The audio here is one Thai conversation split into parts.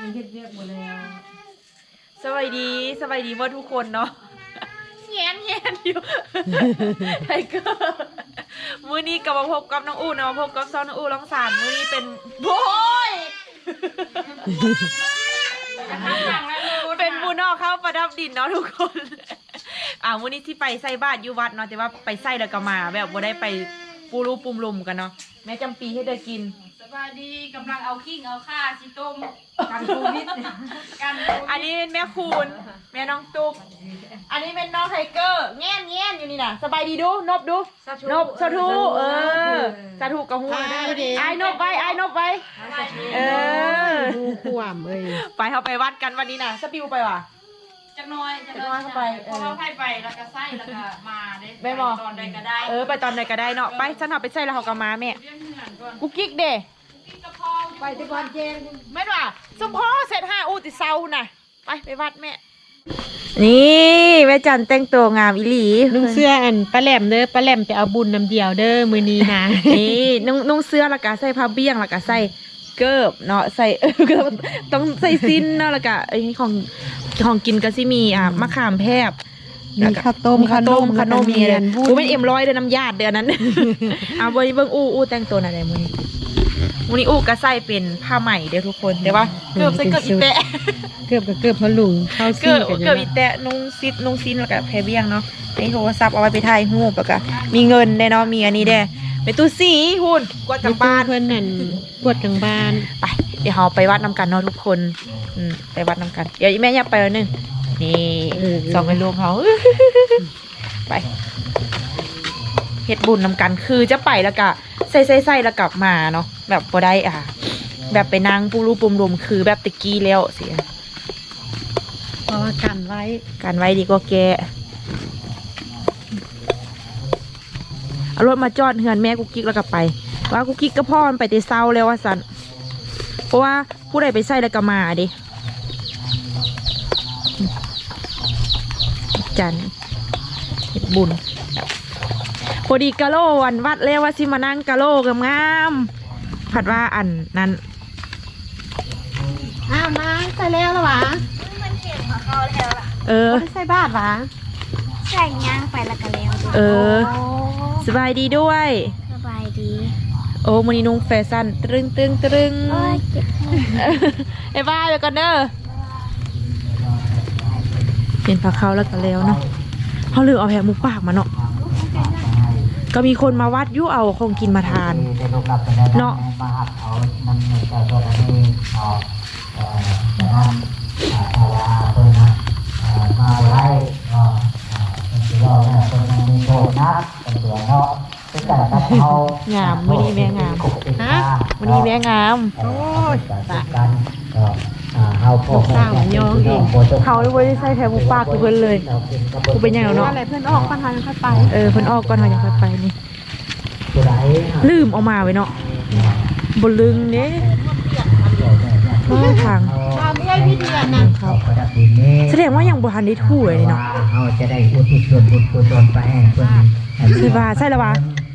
มีเฮ็ดเรียกหมดแล้วสวัสดีสวัสดีว่าทุกคนเนาะแงนแงนอยู่ไทเกอร์มื้อนี้กลับมาพบกับน้องอูเนาะมาพบกับซ้อนน้องอูร้องสารมื้อนี้เป็นโอ้ยเป็นบูนอกเข้าประดับดินเนาะทุกคนอ่ามื้อนี้ที่ไปใส่บาตรอยู่วัดเนาะแต่ว่าไปใส่แล้วก็มา แบบบ่ได้ไปปูรูปุ่มลุมกันเนาะ แม่จำปีให้ได้กินสวัสดีกำลังเอาขิงเอาข้าชิต้มการโควิดกันอันนี้เป็นแม่คูณแม่น้องตุ๊กอันนี้เป็นน้องไทเกอร์แง่นแง่นอยู่นี่นะสบายดีดูนบดูนบสะทูเออสะทูกับหัวได้ไอ้นบไปไอ้นบไปเออดูขวามเอ้ยไปเขาไปวัดกันวันนี้นะสปิวไปว่ะ จักหน้อยจักหจักหน้อยเข้าไปเออพอเราไปไปแล้วก็ไส้แล้วก็มาเด้แม่บอกตอนใดก็ได้เออไปตอนไหนก็ได้เนาะไปฉันเอาไปใส่แล้วเขาก็มาแม่เรียกเหงื่อนก่อนกุ๊กกิ๊กเด้กินกระเพราไปแต่ก่อนแจ้งแม่นว่ะสมพ่อเสร็จห้าอูติเซาน่ะไปไปวัดแม่นี่แม่จันแต่งตัวงามอีหลีนุ่งเสื้ออันปลาแหลมเด้อปลาแหลมไปเอาบุญน้ำเดียวเด้อมื้อนี้นะ นี่นุ่งนุ่งเสื้อแล้วก็ใส่ผ้าเบี้ยงแล้วก็ใส่ เกิบเนาะใส่เออเกิบต้องใส่สิ้นเนาะแล้วก็ไอ้นี่ของของกินก็สิมีอะมะขามแพบมีข้าวต้มมีข้าวต้มขนมมีอะไรบุกูญเป็นเอ็มร้อยเดือนน้ำยาดเดือนนั้นอะวันนี้เบิ่งอู้อู้แต่งตัวหน่อะไรมื้อนี้มื้อนี้อู้ก็ใส่เป็นผ้าใหม่เด้อทุกคนแต่ว่าเกือบใส่เกือบอีแตะเกือบกับเกือบพะลุงเข้าเกืซี่อบกันเกือบอีแตะนุ่งซิดนุ่งซินแล้วก็แพรเบี้ยงเนาะในโทรศัพท์เอาไว้ไปถ่ายรูปแล้วก็มีเงินได้เนาะมีอันนี้ได้ ไปตู้สีหุ่นกวาดกลับบ้านเพื่อนนั่นกวดกลางบ้านไปเดี๋ยวเราไปวัดน้ำกันเนาะทุกคนอืมไปวัดน้ำกันเดี๋ยวอีแม่อยากไปแล้วหนึงนี่สองเป็นลูกเขาไปเฮ็ดบุญน้ำกันคือจะไปแล้วก็ใส่ใส่ใส่แล้วกลับมาเนาะแบบบ่ได้อะ แบบไปนั่งปูรูปุ่มรุมคือแบบตะกี้แล้วเสียเพราะว่ากันไว้การไว้ดีกว่าแก เอารถมาจอดเฮือนแม่กุ๊กกิ๊กแล้วก็ไป ว่ากุ๊กกิ๊กก็พ่อมันไปแต่เศร้าแล้วว่าสันเพราะว่าผู้ใดไปใส่แล้วก็มาดิจันเฮ็ดบุญพอดีกะโลวันวัดแล้วว่าสิมานั่งกะโลกับงามๆผัดว่าอันนั้นอ้าวมาใส่แล้วละหวะมันเห็นของเขาแล้วล่ะเออบ่ได้ใส่บาทหวะใส่ย่างไปแล้วก็แล้วเออโอ้ส บายดีด้วย สบายดี โอ้มันนี้นุ่งแฟชั่นตรึงตรึงตรึงโอ้ยเจ็บหัวไอ้บ้ายไปก่อนเด้อเป็นผักเขาแล้วก็แล้วเนาะเขาลืมเอาแหมุกปากมาเนาะก็มีคนมาวัดยุเอาของกินมาทาน เนาะ งามมื้อนี้แม่งามฮะวันนี้แม่งามโอ้ยตากันก็อ่าเฮาพ่อแม่พี่น้องโปรดจงเขาเลยได้ใส่แถวมุกปากคือเพิ่นเลยราเป็นกระบวกูเป็นยังไงเนาะอะไรเพื่อนออกปัญหาค่อยไปเออเพิ่นออกก่อนเขาอยากไปนี่ผู้ใดลืมเอามาไว้เนาะบนลึงเด้มาทางตามด้วยวิธีอันนั้นเขาประดับดินนี้แสดงว่ายังบ่ทันได้ถูเลยนี่เนาะเขาจะได้อุทิศส่วนบุญกุศลไปให้เพิ่นคือว่าใช่แล้ววะ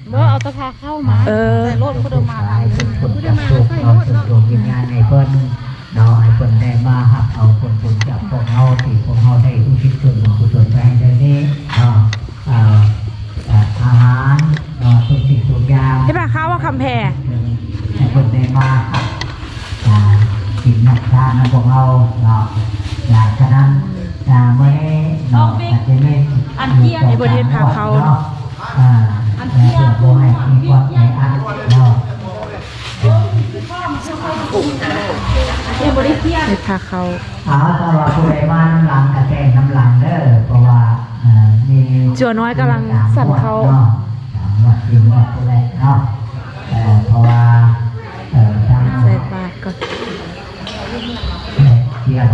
เมื่อเอาตะพาเข้ามาเออใส่รถพุทธมาหลายเป็นผลจากสุขเนาะสุขดวงวิญญาณให้เพิ่นเนาะให้เพิ่นได้มาหักเอาผลบุญจากพวกเฮาที่พวกเฮาได้อุทิศส่วนบุญกุศลไปให้เดี๋ยวนี้เนาะอ่าอ่าอาหารเนาะทุกสิ่งทุกอย่างใช่ป่ะข้าวว่าคำแพรให้เพิ่นได้มาหักอ่าสิ่งนักทานของพวกเราเนาะอย่างฉะนั้นอ่าเมื่อนี้เนาะอาจจะไม่อันเที่ยงในประเทศพาเขาเนาะ อ่าอันเที่ยงบ่ให้มีความในอันเนาะไปพาเขาเอาถ้าว่าผู้ใดมาน้ำหลังกระแตงน้ำหลังเด้อเพราะว่าอ่ามีจัวน้อยกำลังสั่นเขาเนาะสามวัดยินวัดผู้ใดเนาะเอ่อเพราะว่าเอ่อทางใส่ปากก่อน เที่ยว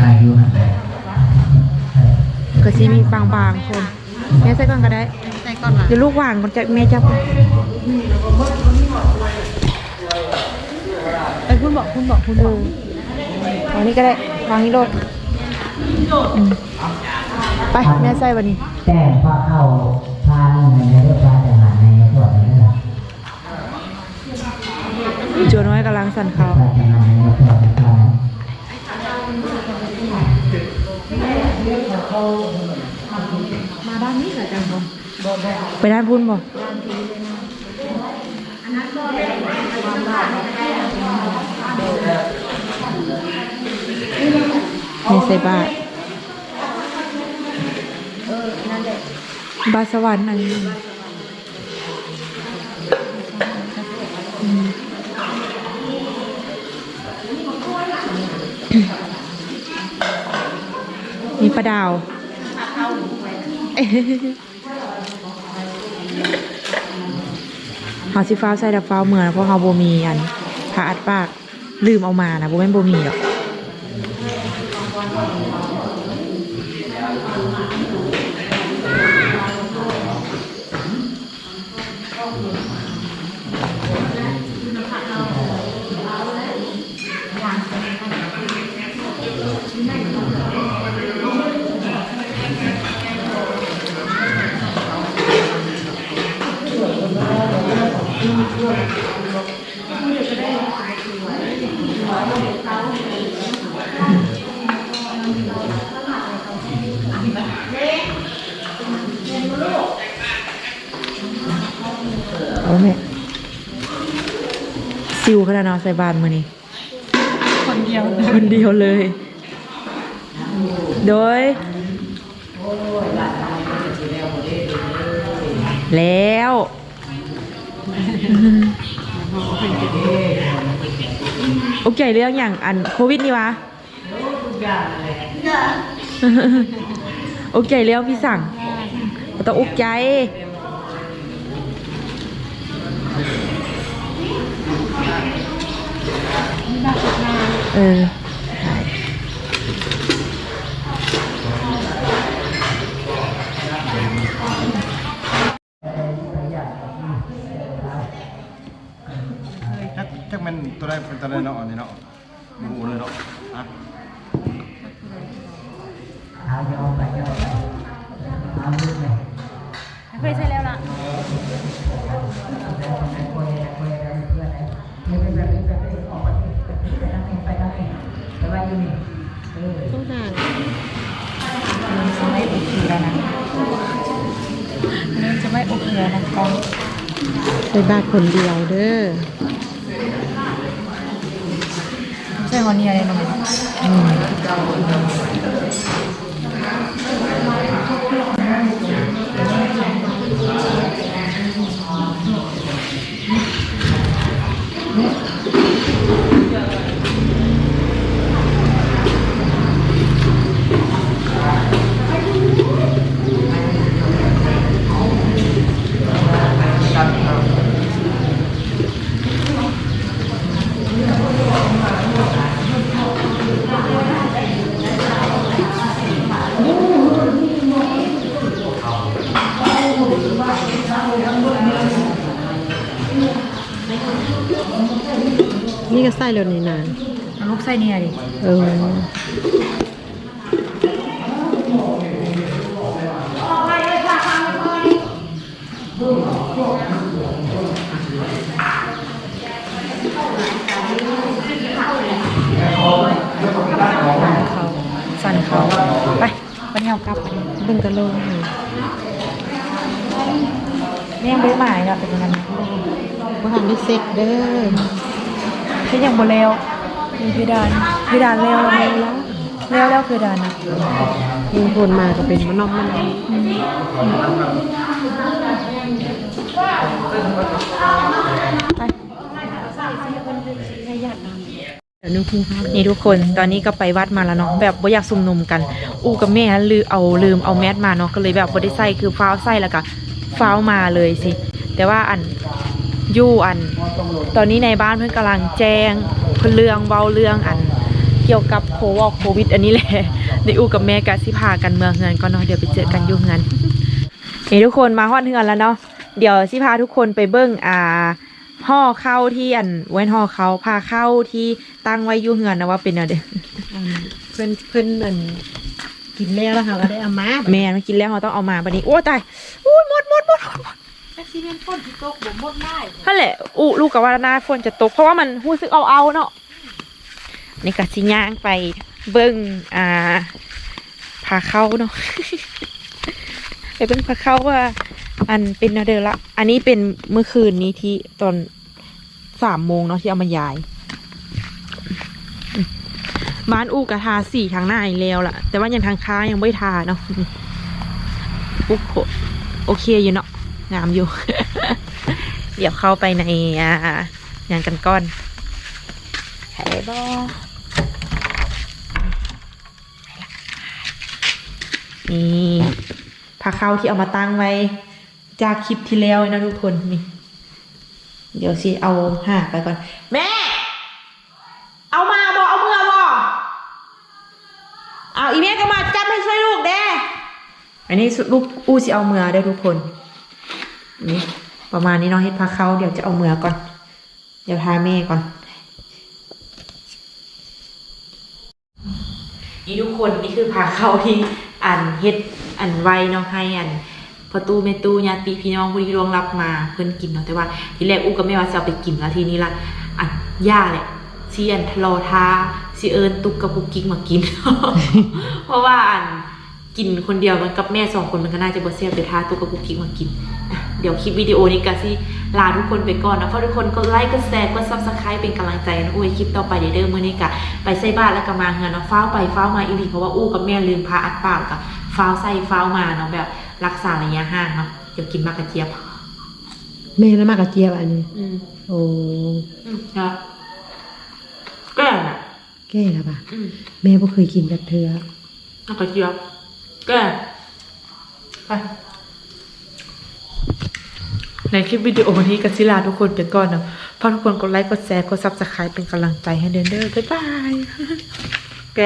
อายุนั่นแหละ ก็สิมีบางๆคน แม่ใส่ก่อนก็ได้ ใส่ก่อนละเดี๋ยวลูกวางก่อนจะแม่จับไปคุณบอกคุณบอกคุณเอบอกอวางนี้ก็ได้วางนี้โลดอืมไปแม่ใส่วันนี้แจ้งพระเข้าพาลงใน ไปด้านพุ่นบ่นี่ใส่บาทบาสวรรค์อันนี้มีปลาดาว เฮาสิฟ้าใส่ดับฟ้าเหมือนเพราะเฮาบ่มีอันผ้าอัดปากลืมเอามานะบ่แม่นบ่มีหรอก โอ้แม่ซิวขนาดเนาะใส่บานมื้อนี้คนเดียวคนเดียวเลย โดย แล้วโอเคเรื่องอย่างอันโควิดนี่วะโอเคเรื่องพี่สั่งต้องอุกใจ เออจักจักแมันตัวใดเป็นตัวใดเนาะอันนี้เนาะบูเลยเนาะฮะเอาโยมไปโยมไปเอาลูกเลยเคยใช้แล้วล่ะ คุยคุยกันเพื่อนเลยนี่เป็นแบบนี้แบบนี้ออกมาแบบนี้ไปทางนี้ไปทางนี้แต่ว่าอยู่นี่เออต้องห่างจะไม่โอเคแล้วนะนี่จะไม่โอเคแล้วนะคะใส่บาทคนเดียวเด้อไม่ใช่วันนี้อะไรนะมั ก็ใส่แล้วนี่นานลูกไส้เนี่ยดิเออเขาสั่นเขาไปไปเที่ยวกลับไปเบิ่งกะโลให้นี่ยังไม่ได้หมายนะเป็นยังไงนะบ่ทันได้เซ็ตเด้อ ที่ยังบ่แล้วมีเพดานเพดานแล้วแล้วแล้วแล้วเพดานนะยิงคนมาก็เป็นมะนอมมันนี้ไปเดี๋ยวนึกพูครับนี่ทุกคนตอนนี้ก็ไปวัดมาแล้วเนาะแบบบ่อยากซุ่มนุมกัน อู้กับแม่ลืมเอาลืมเอาแมสมาเนาะก็เลยแบบบ่ได้ใส่คือฟ้าวใส่แล้วก็ฟ้าวมาเลยสิ แต่ว่าอันอ ยู่อัน ตอนนี้ในบ้านเพื่อนกำลังแจ้งเพื่นเรื่องเบาเรื่องอัน เกี่ยวกับโควโควิด อันนี้แหละในอู้กับแม่กะสิพากันเมืองเฮือนก็เนาะเดี๋ยวไปเจอกันอยู่เฮือนนี่ทุกคนมาฮอดเฮือนแล้วเนาะเดี๋ยวสิพาทุกคนไปเบิ้งอ่าห่อเข้าที่อันเว้นห่อเขาพาเข้าที่ตั้งไว้อยู่เฮือนนะว่าเป็นอะไรอันเพิ่นเพิ่นนั่นกินแล้วแล้วค่ะก็ได้เอามาแม่มากินแล้วเราต้องเอามาบัดนี้โอ้ตายโอ้ยหมดหมดหมดหมดหมดแที่เป็นคนที่ตกบ่หมดได้นั่นแหละอู้ลูกกับว่าหน้าฝนจะตก เพราะว่ามันรู้สึกเอาเอาๆเนาะนี่ก็สิย่างไปเบิ้งอ่าพาเข้าเนาะไปเบิ้งพาเข้าว่า อันเป็นนวเดิมละอันนี้เป็นเมื่อคืนนี้ที่ตอนสามโมงเนาะที่เอามายายบ้านอูกระทาสี่ทางหน้าอีกแล้วล่ะ แต่ว่ายังทางค้ายังไม่ทาเนาะอุ๊โหโอเคอยู่เนาะ งามอยู่ เดี๋ยวเข้าไปในงานกันก้อนไข่บอนี่พาเข้าที่เอามาตั้งไว้ จากคลิปที่แล้วนะทุกคนนี่ เดี๋ยวสิเอาห่าไปก่อน แม่ เอามาบอเอาเมื่อบอเอาอีแม่ก็มาจับให้ช่วยลูกแด้อันนี้ลูกอู้สิเอาเมื่อได้ทุกคน นี่ประมาณนี้เนาะเฮ็ดพาเข้าเดี๋ยวจะเอาเมือก่อน เดี๋ยวทาแม่ก่อน นี่ทุกคนนี่คือพาเข้าที่อันเฮ็ดอันไวเนาะให้อันประตูเมตูญาติพี่น้องผู้ที่ร่วงรับมาเพิ่นกินเนาะแต่ว่าทีแรกอู้ก็ไม่ว่าจะเอาไปกินแล้วทีนี้ละอันย่าเนี่ยซีอันทลาทาซีเอิญตุกกับกุกกิ๊กมากิน เพราะว่าอันกินคนเดียวมันกับแม่สองคนมันก็น่าจะบ่เสียไปทาตุกกับกุกกิ๊กมากินอ เดี๋ยวคลิปวิดีโอนี้ก็สิลาทุกคนไปก่อนนะเพราะทุกคนกดไลค์กดแชร์กดซับสไครป์เป็นกำลังใจนะอุ้ยคลิปต่อไปเดี๋ยวเดิมมื้อนี้กะไปใส่บ้านแล้วก็มาเงินเนาะฟ้าวไปฟ้าวมาอีหลีเพราะว่าอู้กับแม่ลืมพาอัดปากกับฟ้าวใส่ฟ้าวมาเนาะแบบรักษาระยะห่างเนาะเดี๋ยวกินมากกระเจี๊ยบแม่แล้วมากระเจี๊ยบอันนี้อืมโอ้อืมครับแก่น่ะแก่แล้วป่ะอืมแม่บ่เคยกินแบบเธอมากกระเจี๊ยบแก่ไป ในคลิปวิดีโอนี้กัสิลาทุกคนไปก่อนเนาะฝากทุกคนกดไลค์กดแชร์กดซับสไครป์เป็นกำลังใจให้เดินเด้อบ๊ายบาย แก